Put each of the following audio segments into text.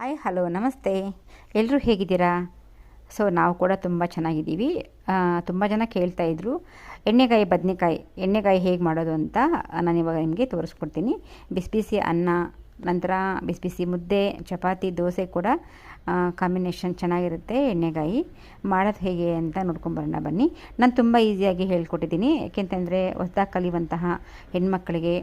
Hi hello ನಮಸ್ತೆ. ಎಲ್ಲರೂ ಹೇಗಿದ್ದೀರಾ? ಸೊ ನಾವು ಕೂಡ ತುಂಬ ಚೆನ್ನಾಗಿದ್ದೀವಿ. ತುಂಬ ಜನ ಕೇಳ್ತಾ ಇದ್ರು, ಎಣ್ಣೆಗಾಯಿ, ಬದನೆಕಾಯಿ, ಎಣ್ಣೆಗಾಯಿ ಹೇಗೆ ಮಾಡೋದು ಅಂತ ನಾನು ಇವಾಗ ನಿಮಗೆ ತೋರಿಸ್ಕೊಡ್ತೀನಿ. ಬಿಸಿ ಬಿಸಿ ಅನ್ನ, ನಂತರ ಬಿಸಿ ಬಿಸಿ ಮುದ್ದೆ, ಚಪಾತಿ, ದೋಸೆ ಕೂಡ ಕಾಂಬಿನೇಷನ್ ಚೆನ್ನಾಗಿರುತ್ತೆ ಎಣ್ಣೆಗಾಯಿ. ಮಾಡೋದು ಹೇಗೆ ಅಂತ ನೋಡ್ಕೊಂಬರೋಣ ಬನ್ನಿ. ನಾನು ತುಂಬ ಈಸಿಯಾಗಿ ಹೇಳ್ಕೊಟ್ಟಿದ್ದೀನಿ. ಏಕೆಂತಂದರೆ ಹೊಸದಾಗಿ ಕಲಿಯುವಂತಹ ಹೆಣ್ಮಕ್ಳಿಗೆ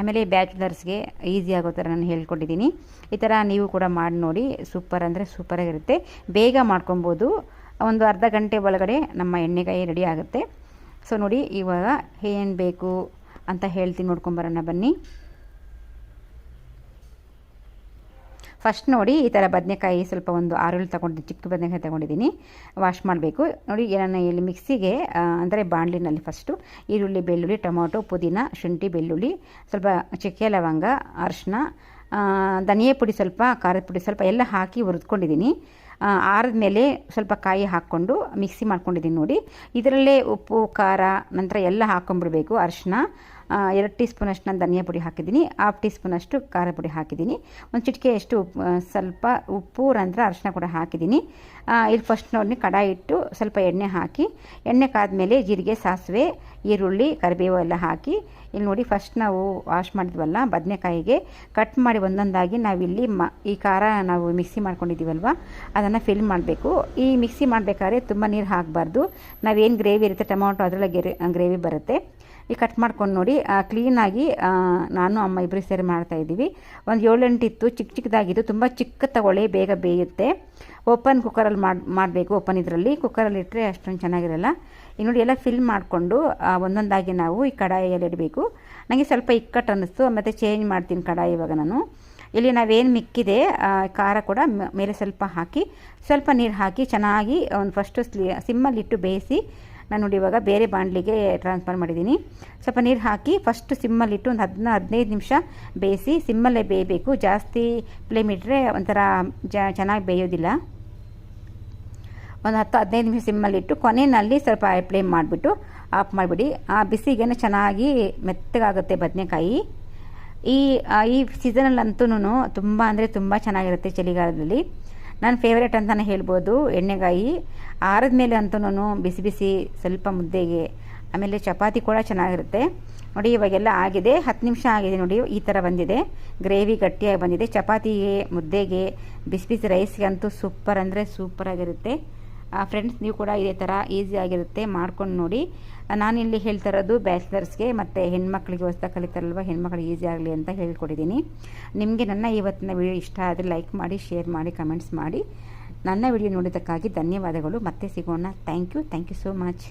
ಆಮೇಲೆ ಬ್ಯಾಚುಲರ್ಸ್ಗೆ ಈಸಿ ಆಗೋ ಥರ ನಾನು ಹೇಳ್ಕೊಟ್ಟಿದ್ದೀನಿ ಈ ಥರ ನೀವು ಕೂಡ ಮಾಡಿ ನೋಡಿ, ಸೂಪರ್ ಅಂದರೆ ಸೂಪರಾಗಿರುತ್ತೆ ಬೇಗ ಮಾಡ್ಕೊಬೋದು. ಒಂದು ಅರ್ಧ ಗಂಟೆ ಒಳಗಡೆ ನಮ್ಮ ಎಣ್ಣೆಗಾಯಿ ರೆಡಿ ಆಗುತ್ತೆ. ಸೊ ನೋಡಿ, ಇವಾಗ ಏನು ಬೇಕು ಅಂತ ಹೇಳ್ತೀನಿ ನೋಡ್ಕೊಂಬರೋಣ ಬನ್ನಿ. ಫಸ್ಟ್ ನೋಡಿ ಈ ಥರ ಬದನೆಕಾಯಿ ಸ್ವಲ್ಪ ಒಂದು ಆರುಳ್ಳಿ ತಗೊಂಡು ಚಿಕ್ಕ ಬದನೆಕಾಯಿ ತೊಗೊಂಡಿದ್ದೀನಿ. ವಾಶ್ ಮಾಡಬೇಕು. ನೋಡಿ ನಾನು ಇಲ್ಲಿ ಮಿಕ್ಸಿಗೆ ಅಂದರೆ ಬಾಣಲಿನಲ್ಲಿ ಫಸ್ಟು ಈರುಳ್ಳಿ, ಬೆಳ್ಳುಳ್ಳಿ, ಟೊಮೊಟೊ, ಪುದೀನ, ಶುಂಠಿ, ಬೆಳ್ಳುಳ್ಳಿ, ಸ್ವಲ್ಪ ಚಕ್ಕೆ ಲವಂಗ ಅರಿಶಿನ ಧನಿಯಾ ಪುಡಿ ಸ್ವಲ್ಪ, ಖಾರದ ಪುಡಿ ಸ್ವಲ್ಪ ಎಲ್ಲ ಹಾಕಿ ಹುರಿದ್ಕೊಂಡಿದ್ದೀನಿ. ಆರಿದ ಮೇಲೆ ಸ್ವಲ್ಪ ಕಾಯಿ ಹಾಕ್ಕೊಂಡು ಮಿಕ್ಸಿ ಮಾಡ್ಕೊಂಡಿದ್ದೀನಿ ನೋಡಿ. ಇದರಲ್ಲೇ ಉಪ್ಪು, ಖಾರ, ನಂತರ ಎಲ್ಲ ಹಾಕ್ಕೊಂಡ್ಬಿಡ್ಬೇಕು ಅರಿಶಿನ ಎರಡು ಟೀ ಸ್ಪೂನಷ್ಟು ನಾನು ಧನಿಯಾ ಪುಡಿ ಹಾಕಿದ್ದೀನಿ, ಹಾಫ್ ಟೀ ಸ್ಪೂನಷ್ಟು ಖಾರ ಪುಡಿ ಹಾಕಿದ್ದೀನಿ. ಒಂದು ಚಿಟಿಕೆಯಷ್ಟು ಉಪ್ಪು ಸ್ವಲ್ಪ ಉಪ್ಪು, ನಂತರ ಅರಿಶಿನ ಕೂಡ ಹಾಕಿದ್ದೀನಿ. ಇಲ್ಲಿ ಫಸ್ಟ್ ನೋಡಿ ಕಡಾಯಿ ಇಟ್ಟು ಸ್ವಲ್ಪ ಎಣ್ಣೆ ಹಾಕಿ, ಎಣ್ಣೆ ಕಾದ ಮೇಲೆ ಜೀರಿಗೆ, ಸಾಸಿವೆ ಈರುಳ್ಳಿ, ಕರಿಬೇವು ಎಲ್ಲ ಹಾಕಿ, ಇಲ್ಲಿ ನೋಡಿ ಫಸ್ಟ್ ನಾವು ವಾಶ್ ಮಾಡಿದ್ವಲ್ಲ, ಬದನೆಕಾಯಿಗೆ ಕಟ್ ಮಾಡಿ ಒಂದೊಂದಾಗಿ ನಾವಿಲ್ಲಿ ಮ, ಈ ಖಾರ ನಾವು ಮಿಕ್ಸಿ ಮಾಡ್ಕೊಂಡಿದ್ದೀವಲ್ವ, ಅದನ್ನು ಫಿಲ್ ಮಾಡಬೇಕು. ಈ ಮಿಕ್ಸಿ ಮಾಡಬೇಕಾದ್ರೆ ತುಂಬ ನೀರು ಹಾಕಬಾರ್ದು. ನಾವೇನು ಗ್ರೇವಿ ಇರುತ್ತೆ, ಟೊಮೊಟೊ ಅದರೊಳಗೆ ಗ್ರೇವಿ ಬರುತ್ತೆ. ಈ ಕಟ್ ಮಾಡ್ಕೊಂಡು ನೋಡಿ ಕ್ಲೀನಾಗಿ ನಾನು, ಅಮ್ಮ ಇಬ್ಬರು ಸೇರಿ ಮಾಡ್ತಾಯಿದ್ದೀವಿ ಒಂದು ಏಳೆಂಟು ಇತ್ತು ಚಿಕ್ಕ ಚಿಕ್ಕದಾಗಿತ್ತು ತುಂಬ ಚಿಕ್ಕ ತಗೊಳ್ಳಿ, ಬೇಗ ಬೇಯುತ್ತೆ. ಓಪನ್ ಕುಕ್ಕರಲ್ಲಿ ಮಾಡಿ, ಮಾಡಬೇಕು ಓಪನ್ ಇದರಲ್ಲಿ. ಕುಕ್ಕರಲ್ಲಿ ಇಟ್ಟರೆ ಅಷ್ಟೊಂದು ಚೆನ್ನಾಗಿರಲ್ಲ. ಈಗ ನೋಡಿ ಎಲ್ಲ ಫಿಲ್ ಮಾಡಿಕೊಂಡು ಒಂದೊಂದಾಗಿ ನಾವು ಈ ಕಡಾಯಲ್ಲಿ ಇಡಬೇಕು. ನನಗೆ ಸ್ವಲ್ಪ ಇಕ್ಕಟ್ಟು ಅನ್ನಿಸ್ತು, ಮತ್ತು ಚೇಂಜ್ ಮಾಡ್ತೀನಿ ಕಡಾಯಿ ಇವಾಗ ನಾನು. ಇಲ್ಲಿ ನಾವೇನು ಮಿಕ್ಕಿದೆ ಖಾರ ಕೂಡ ಮೇಲೆ ಸ್ವಲ್ಪ ಹಾಕಿ, ಸ್ವಲ್ಪ ನೀರು ಹಾಕಿ ಚೆನ್ನಾಗಿ ಒಂದು ಫಸ್ಟು ಸ್ಲಿ ಸಿಮ್ಮಲ್ಲಿಟ್ಟು ಬೇಯಿಸಿ ನಾನು ನೋಡಿ ಇವಾಗ ಬೇರೆ ಬಾಣಲಿಗೆ ಟ್ರಾನ್ಸ್ಫರ್ ಮಾಡಿದ್ದೀನಿ. ಸ್ವಲ್ಪ ನೀರು ಹಾಕಿ ಫಸ್ಟ್ ಸಿಮ್ಮಲ್ಲಿಟ್ಟು ಒಂದು ಹದಿನ, ಹದಿನೈದು ನಿಮಿಷ ಬೇಯಿಸಿ ಸಿಮ್ಮಲ್ಲೇ ಬೇಯಬೇಕು. ಜಾಸ್ತಿ ಫ್ಲೇಮ್ ಇಟ್ಟರೆ ಒಂಥರ ಚೆನ್ನಾಗಿ ಬೇಯೋದಿಲ್ಲ. ಒಂದು ಹತ್ತು, ಹದಿನೈದು ನಿಮಿಷ ಸಿಮ್ಮಲ್ಲಿಟ್ಟು ಕೊನೆಯಲ್ಲಿ ಸ್ವಲ್ಪ ಫ್ಲೇಮ್ ಮಾಡಿಬಿಟ್ಟು ಆಫ್ ಮಾಡಿಬಿಡಿ. ಆ ಬಿಸಿಗೇನೆ ಚೆನ್ನಾಗಿ ಮೆತ್ತಗಾಗುತ್ತೆ ಬದನೆಕಾಯಿ. ಈ ಈ ಸೀಸನಲ್ಲಂತೂ ತುಂಬ ಅಂದರೆ ತುಂಬ ಚೆನ್ನಾಗಿರುತ್ತೆ ಚಳಿಗಾಲದಲ್ಲಿ. ನನ್ನ ಫೇವ್ರೇಟ್ ಅಂತಲೇ ಹೇಳ್ಬೋದು, ಎಣ್ಣೆಗಾಯಿ. ಆರದ ಮೇಲೆ ಅಂತೂ ಬಿಸಿ ಬಿಸಿ ಸ್ವಲ್ಪ ಮುದ್ದೆಗೆ, ಆಮೇಲೆ ಚಪಾತಿ ಕೂಡ ಚೆನ್ನಾಗಿರುತ್ತೆ. ನೋಡಿ, ಇವಾಗೆಲ್ಲ ಆಗಿದೆ, ಹತ್ತು ನಿಮಿಷ ಆಗಿದೆ ನೋಡಿ, ಈ ಥರ ಬಂದಿದೆ. ಗ್ರೇವಿ ಗಟ್ಟಿಯಾಗಿ ಬಂದಿದೆ. ಚಪಾತಿಗೆ, ಮುದ್ದೆಗೆ, ಬಿಸಿ ಬಿಸಿ ರೈಸ್ಗೆ ಅಂತೂ ಸೂಪರ್ ಅಂದರೆ ಸೂಪರಾಗಿರುತ್ತೆ ಫ್ರೆಂಡ್ಸ್ ನೀವು ಕೂಡ ಇದೇ ಥರ ಈಸಿಯಾಗಿರುತ್ತೆ ಮಾಡ್ಕೊಂಡು ನೋಡಿ. ನಾನಿಲ್ಲಿ ಹೇಳ್ತಾ ಇರೋದು ಬ್ಯಾಚುಲರ್ಸ್ಗೆ ಮತ್ತು ಹೆಣ್ಮಕ್ಳಿಗೆ ಹೊಸ್ದಾಗಿ ಕಲಿತಾರಲ್ವ, ಹೆಣ್ಮಕ್ಳಿಗೆ ಈಸಿ ಆಗಲಿ ಅಂತ ಹೇಳ್ಕೊಟ್ಟಿದ್ದೀನಿ ನಿಮಗೆ ನನ್ನ ಇವತ್ತಿನ ವಿಡಿಯೋ ಇಷ್ಟ ಆದರೆ ಲೈಕ್ ಮಾಡಿ ಶೇರ್ ಮಾಡಿ ಕಮೆಂಟ್ಸ್ ಮಾಡಿ. ನನ್ನ ವಿಡಿಯೋ ನೋಡಿದ್ದಕ್ಕಾಗಿ ಧನ್ಯವಾದಗಳು. ಮತ್ತೆ ಸಿಗೋಣ. Thank you thank you so much